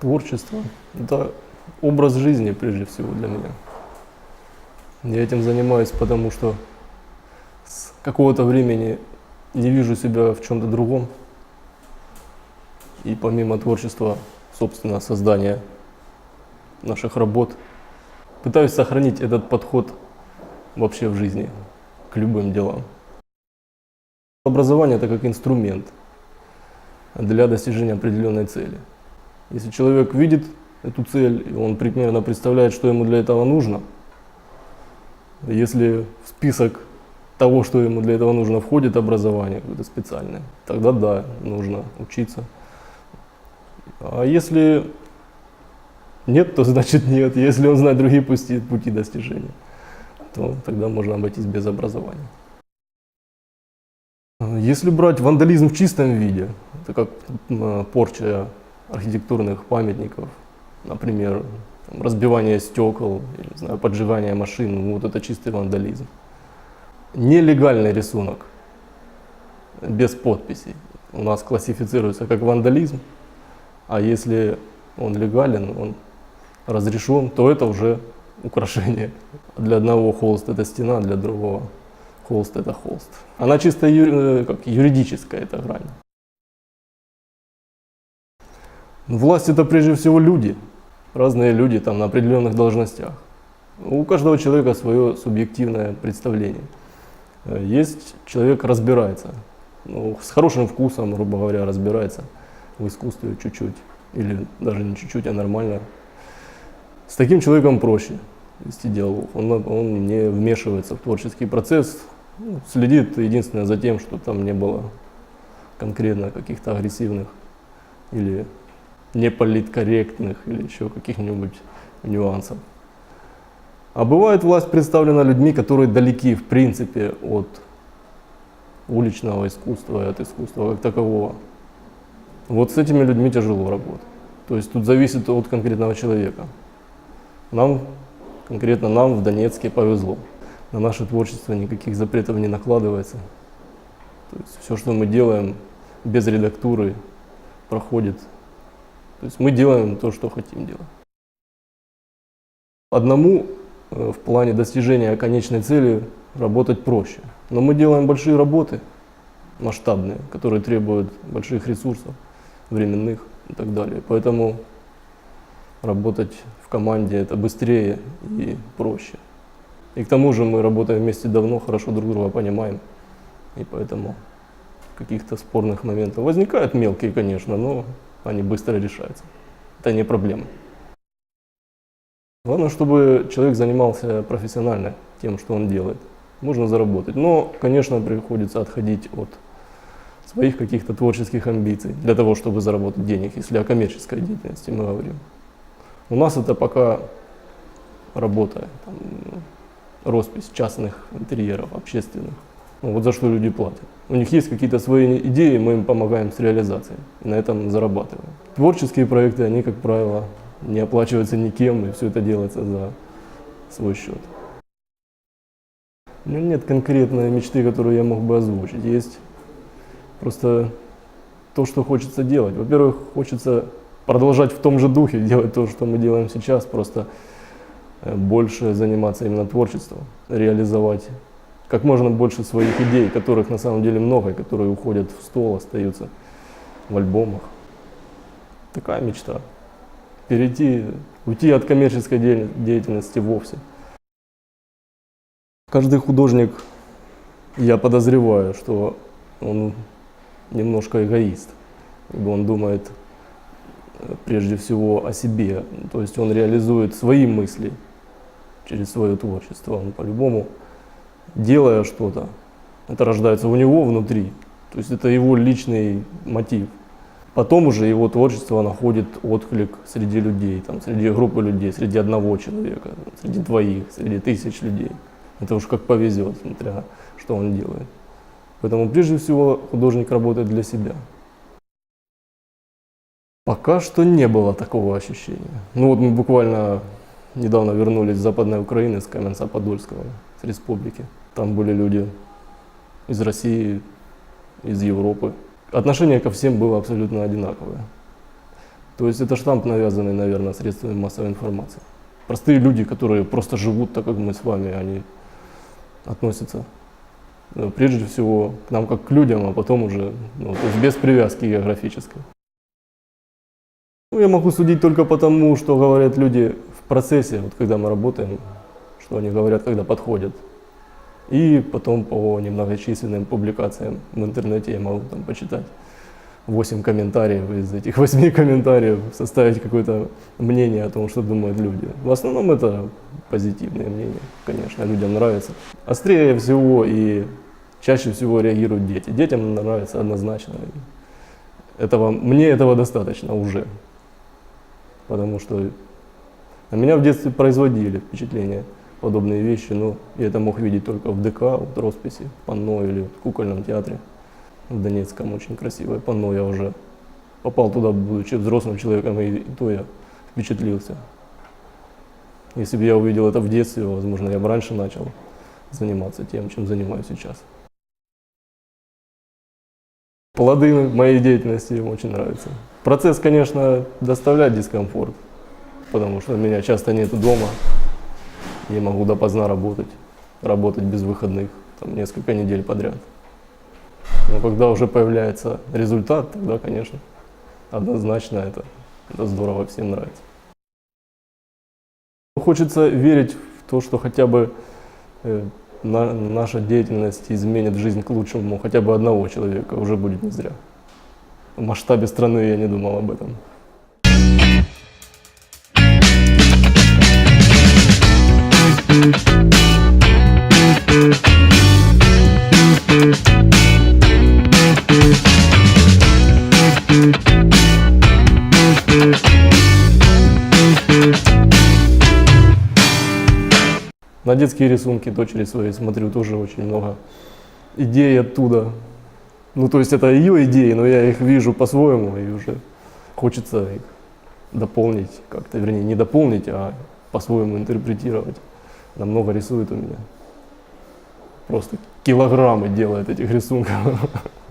Творчество – это образ жизни прежде всего для меня. Я этим занимаюсь, потому что с какого-то времени не вижу себя в чем-то другом. И помимо творчества, собственно, создания наших работ, пытаюсь сохранить этот подход вообще в жизни к любым делам. Образование – это как инструмент для достижения определенной цели. Если человек видит эту цель, и он примерно представляет, что ему для этого нужно, если в список того, что ему для этого нужно, входит образование какое-то специальное, тогда да, нужно учиться. А если нет, то значит нет. Если он знает другие пути, пути достижения, то тогда можно обойтись без образования. Если брать вандализм в чистом виде, это как порча архитектурных памятников, например, там, разбивание стекол, не знаю, поджигание машин, ну, вот это чистый вандализм. Нелегальный рисунок без подписи у нас классифицируется как вандализм, а если он легален, он разрешен, то это уже украшение. Для одного холст это стена, для другого холст это холст. Она чисто ю- э, как юридическая эта грань. Власть это прежде всего люди, разные люди там на определенных должностях. У каждого человека свое субъективное представление. Э, Есть человек разбирается, ну, с хорошим вкусом, грубо говоря, разбирается в искусстве чуть-чуть, или даже не чуть-чуть, а нормально. С таким человеком проще вести диалог. Он, он не вмешивается в творческий процесс, ну, следит единственное за тем, что там не было конкретно каких-то агрессивных или неполиткорректных или еще каких-нибудь нюансов. А бывает власть представлена людьми, которые далеки в принципе от уличного искусства и от искусства как такового. Вот с этими людьми тяжело работать. То есть тут зависит от конкретного человека. Нам, конкретно нам в Донецке повезло. На наше творчество никаких запретов не накладывается. То есть все, что мы делаем без редактуры, проходит. То есть мы делаем то, что хотим делать. Одному э, в плане достижения конечной цели работать проще. Но мы делаем большие работы, масштабные, которые требуют больших ресурсов, временных и так далее. Поэтому работать в команде это быстрее и проще. И к тому же мы работаем вместе давно, хорошо друг друга понимаем. И поэтому каких-то спорных моментов возникают мелкие, конечно, но они быстро решаются. Это не проблема. Главное, чтобы человек занимался профессионально тем, что он делает. Можно заработать. Но, конечно, приходится отходить от своих каких-то творческих амбиций для того, чтобы заработать денег, если о коммерческой деятельности мы говорим. У нас это пока работа, там, роспись частных интерьеров, общественных. Ну, вот за что люди платят. У них есть какие-то свои идеи, мы им помогаем с реализацией. На этом зарабатываем. Творческие проекты, они, как правило, не оплачиваются никем, и все это делается за свой счет. У нет конкретной мечты, которую я мог бы озвучить. Есть просто то, что хочется делать. Во-первых, хочется продолжать в том же духе, делать то, что мы делаем сейчас, просто э, больше заниматься именно творчеством, реализовать как можно больше своих идей, которых на самом деле много, и которые уходят в стол, остаются в альбомах. Такая мечта. Перейти, уйти от коммерческой де- деятельности вовсе. Каждый художник, я подозреваю, что он немножко эгоист. Он думает э, прежде всего о себе. То есть он реализует свои мысли через свое творчество. Он по-любому, делая что-то, это рождается у него внутри. То есть это его личный мотив. Потом уже его творчество находит отклик среди людей, там, среди группы людей, среди одного человека, среди двоих, среди тысяч людей. Это уж как повезет, смотря что он делает. Поэтому прежде всего художник работает для себя. Пока что не было такого ощущения. Ну вот мы буквально недавно вернулись с Западной Украины, с Каменца-Подольского, с республики. Там были люди из России, из Европы. Отношение ко всем было абсолютно одинаковое. То есть это штамп, навязанный, наверное, средствами массовой информации. Простые люди, которые просто живут так, как мы с вами, они относятся прежде всего к нам как к людям, а потом уже ну, то есть без привязки географической. Ну, я могу судить только потому, что говорят люди в процессе, вот когда мы работаем, что они говорят, когда подходят. И потом по немногочисленным публикациям в интернете я могу там почитать 8 комментариев, из этих 8 комментариев составить какое-то мнение о том, что думают люди. В основном это позитивные мнения, конечно, людям нравится. Острее всего и чаще всего реагируют дети. Детям нравится однозначно. Этого, мне этого достаточно уже. Потому что на меня в детстве производили впечатление подобные вещи, но я это мог видеть только в ДК, в росписи, панно или в кукольном театре в Донецком, очень красивое панно, я уже попал туда, будучи взрослым человеком, и, то я впечатлился. Если бы я увидел это в детстве, возможно, я бы раньше начал заниматься тем, чем занимаюсь сейчас. Плоды моей деятельности им очень нравятся. Процесс, конечно, доставляет дискомфорт, потому что меня часто нет дома, я могу допоздна работать, работать без выходных, там, несколько недель подряд. Но когда уже появляется результат, тогда, конечно, однозначно это, это здорово, всем нравится. Хочется верить в то, что хотя бы э, на, наша деятельность изменит жизнь к лучшему хотя бы одного человека, уже будет не зря. В масштабе страны я не думал об этом. На детские рисунки дочери своей смотрю тоже очень много идей оттуда. Ну, то есть это ее идеи, но я их вижу по-своему, и уже хочется их дополнить как-то, вернее, не дополнить, а по-своему интерпретировать. Она много рисует у меня. Просто килограммы делает этих рисунков.